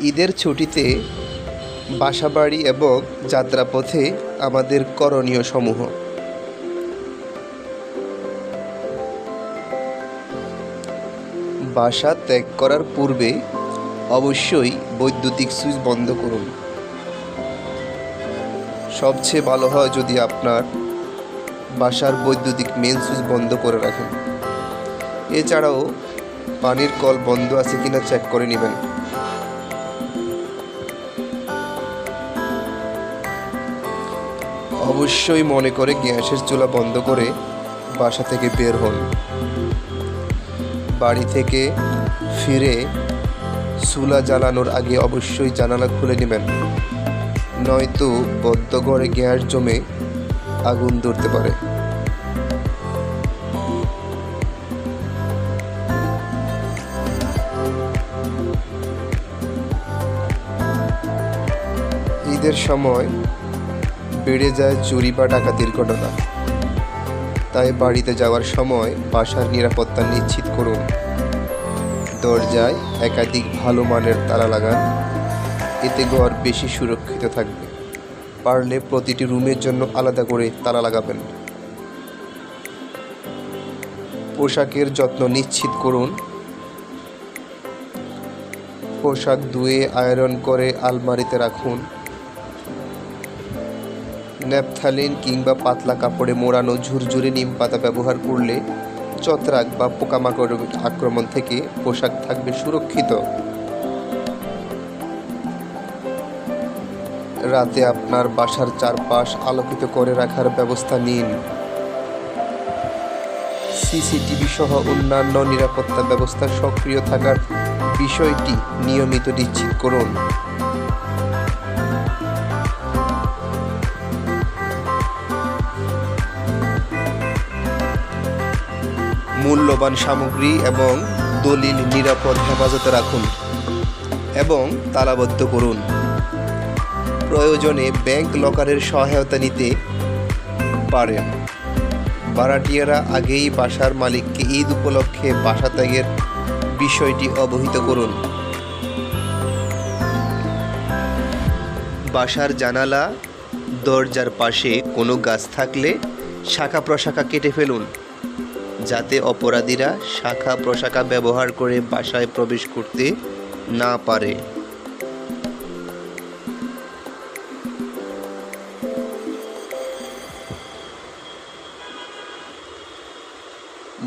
ঈদের ছুটিতে বাসাবাড়ি এবং যাত্রাপথে আমাদের করণীয় সমূহ। বাসা ত্যাগ করার পূর্বে অবশ্যই বৈদ্যুতিক সুইচ বন্ধ করুন। সবচেয়ে ভালো হয় যদি আপনার বাসার বৈদ্যুতিক মেন সুইচ বন্ধ করে রাখেন। এছাড়াও পানির কল বন্ধ আছে কিনা চেক করে নেবেন। অবশ্যই মনে করে গ্যাসের চুলা বন্ধ করে বাসা থেকে বের হন। বাড়ি থেকে ফিরে চুলা জ্বালানোর আগে অবশ্যই জানালা খুলে নেবেন, নয়তো বদ্ধ ঘরে গ্যাস জমে আগুন ধরতে পারে। ঈদের সময় বেড়ে যায় চুরি বা ডাকাতির ঘটনা। তাই বাড়িতে যাওয়ার সময় বাসার নিরাপত্তা নিশ্চিত করুন। দরজায় একাধিক ভালো মানের তালা লাগান। এতে ঘর বেশি সুরক্ষিত থাকবে। পারলে প্রতিটি রুমের জন্য আলাদা করে তালা লাগাবেন। পোশাকের যত্ন নিশ্চিত করুন। পোশাক ধুয়ে আয়রন করে আলমারিতে রাখুন। ন্যাপথালিন কিংবা পাতলা কাপড়ে মোড়ানো ঝুরঝুরে নিম পাতা ব্যবহার করলে ছত্রাক বা পোকামাকড়ের আক্রমণ থেকে পোশাক থাকবে সুরক্ষিত। রাতে আপনার বাসার চারপাশ আলোকিত করে রাখার ব্যবস্থা নিন। সিসিটিভি সহ অন্যান্য নিরাপত্তা ব্যবস্থা সক্রিয় থাকার বিষয়টি নিয়মিত নিশ্চিত করুন। মূল্যবান সামগ্রী এবং দলিল নিরাপদ হেফাজতে রাখুন এবং তালাবদ্ধ করুন। প্রয়োজনে ব্যাংক লকারের সহায়তা নিতে পারেন। ভাড়াটিয়ারা আগেই বাসার মালিককে ঈদ উপলক্ষে বাসা ত্যাগের বিষয়টি অবহিত করুন। বাসার জানালা, দরজার পাশে কোনো গাছ থাকলে শাখা প্রশাখা কেটে ফেলুন। যাতে অপরাধীরা শাখা প্রশাখা ব্যবহার করে বাসায় প্রবেশ করতে না পারে।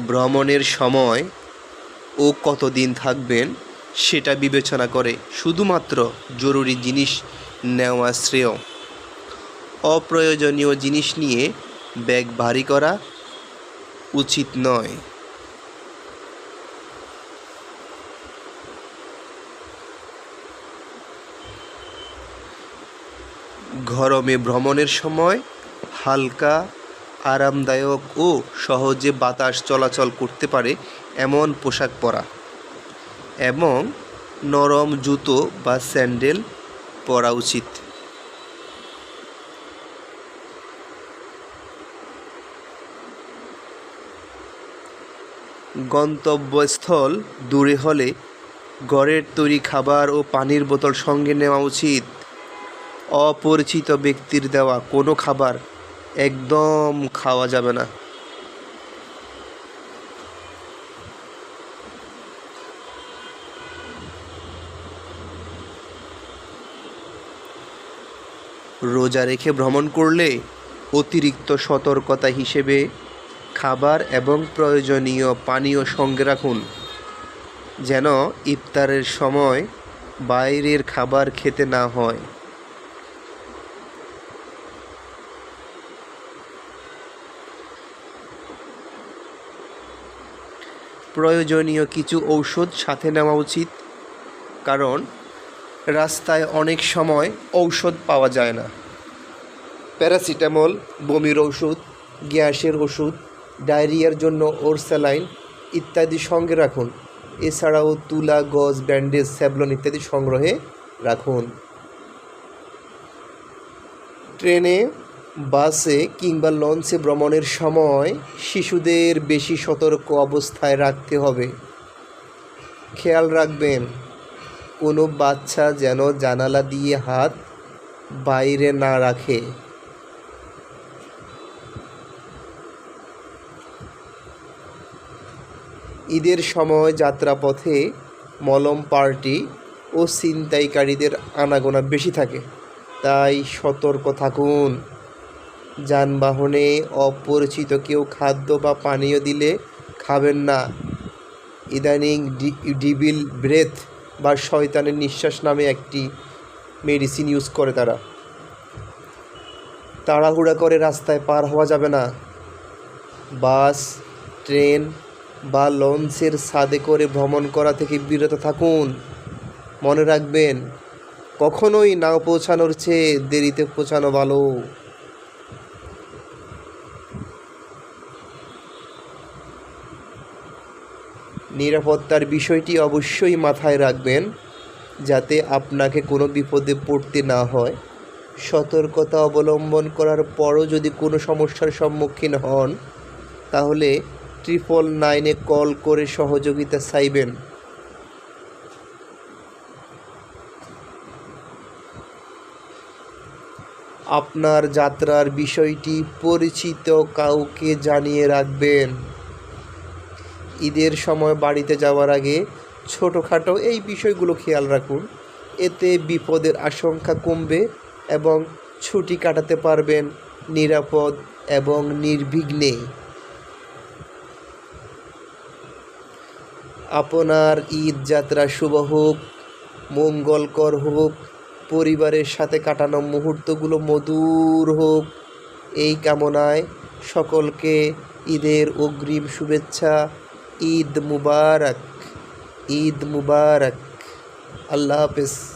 ভ্রমণের সময় ও কতদিন থাকবেন সেটা বিবেচনা করে শুধুমাত্র জরুরি জিনিস নেওয়া শ্রেয়। অপ্রয়োজনীয় জিনিস নিয়ে ব্যাগ ভারী করা উচিত নয়। গরমে ভ্রমণের সময় হালকা, আরামদায়ক ও সহজে বাতাস চলাচল করতে পারে এমন পোশাক পরা এবং নরম জুতো বা স্যান্ডেল পরা উচিত। গন্তব্যস্থল দূরে হলে ঘরের তৈরি খাবার ও পানির বোতল সঙ্গে নেওয়া উচিত। অপরিচিত ব্যক্তির দেওয়া কোনো খাবার একদম খাওয়া যাবে না। রোজা রেখে ভ্রমণ করলে অতিরিক্ত সতর্কতা হিসেবে খাবার এবং প্রয়োজনীয় পানীয় সঙ্গে রাখুন। যেন ইফতারের সময় বাইরের খাবার খেতে না হয়। প্রয়োজনীয় কিছু ঔষধ সাথে নেওয়া উচিত, কারণ রাস্তায় অনেক সময় ঔষধ পাওয়া যায় না। প্যারাসিটামল, বমির ওষুধ, গ্যাসের ওষুধ ডায়রিয়ার জন্য ওরস্যালাইন ইত্যাদি সঙ্গে রাখুন। এছাড়াও তুলা, গজ, ব্যান্ডেজ, স্যাবলন ইত্যাদি সংগ্রহে রাখুন। ট্রেনে, বাসে কিংবা লঞ্চে ভ্রমণের সময় শিশুদের বেশি সতর্ক অবস্থায় রাখতে হবে। খেয়াল রাখবেন, কোনো বাচ্চা যেন জানালা দিয়ে হাত বাইরে না রাখে। ঈদের সময় যাত্রাপথে মলম পার্টি ও ছিনতাইকারীদের আনাগোনা বেশি থাকে। তাই সতর্ক থাকুন। যানবাহনে অপরিচিত কেউ খাদ্য বা পানীয় দিলে খাবেন না। ইদানিং ডিবিল ব্রেথ বা শয়তানের নিঃশ্বাস নামে একটি মেডিসিন ইউজ করে তারা। তাড়াহুড়া করে রাস্তায় পার হওয়া যাবে না। বাস, ট্রেন বা লঞ্চের ছাদে করে ভ্রমণ করা থেকে বিরত থাকুন। মনে রাখবেন, কখনোই না পৌঁছানোর চেয়ে দেরিতে পৌঁছানো ভালো। নিরাপত্তার বিষয়টি অবশ্যই মাথায় রাখবেন, যাতে আপনাকে কোনো বিপদে পড়তে না হয়। সতর্কতা অবলম্বন করার পরও যদি কোনো সমস্যার সম্মুখীন হন, তাহলে ট্রিপল নাইনে কল করে সহযোগিতা চাইবেন। আপনার যাত্রার বিষয়টি পরিচিত কাউকে জানিয়ে রাখবেন। ঈদের সময় বাড়িতে যাওয়ার আগে ছোটোখাটো এই বিষয়গুলো খেয়াল রাখুন। এতে বিপদের আশঙ্কা কমবে এবং ছুটি কাটাতে পারবেন নিরাপদ এবং নির্বিঘ্নে। আপনার ঈদ যাত্রা শুভ হোক, মঙ্গলকর হোক, পরিবারের সাথে কাটানো মুহূর্তগুলো মধুর হোক, এই কামনায় সকলকে ঈদের অগ্রিম শুভেচ্ছা, ঈদ মুবারক ঈদ মুবারক। আল্লাহ হাফেজ।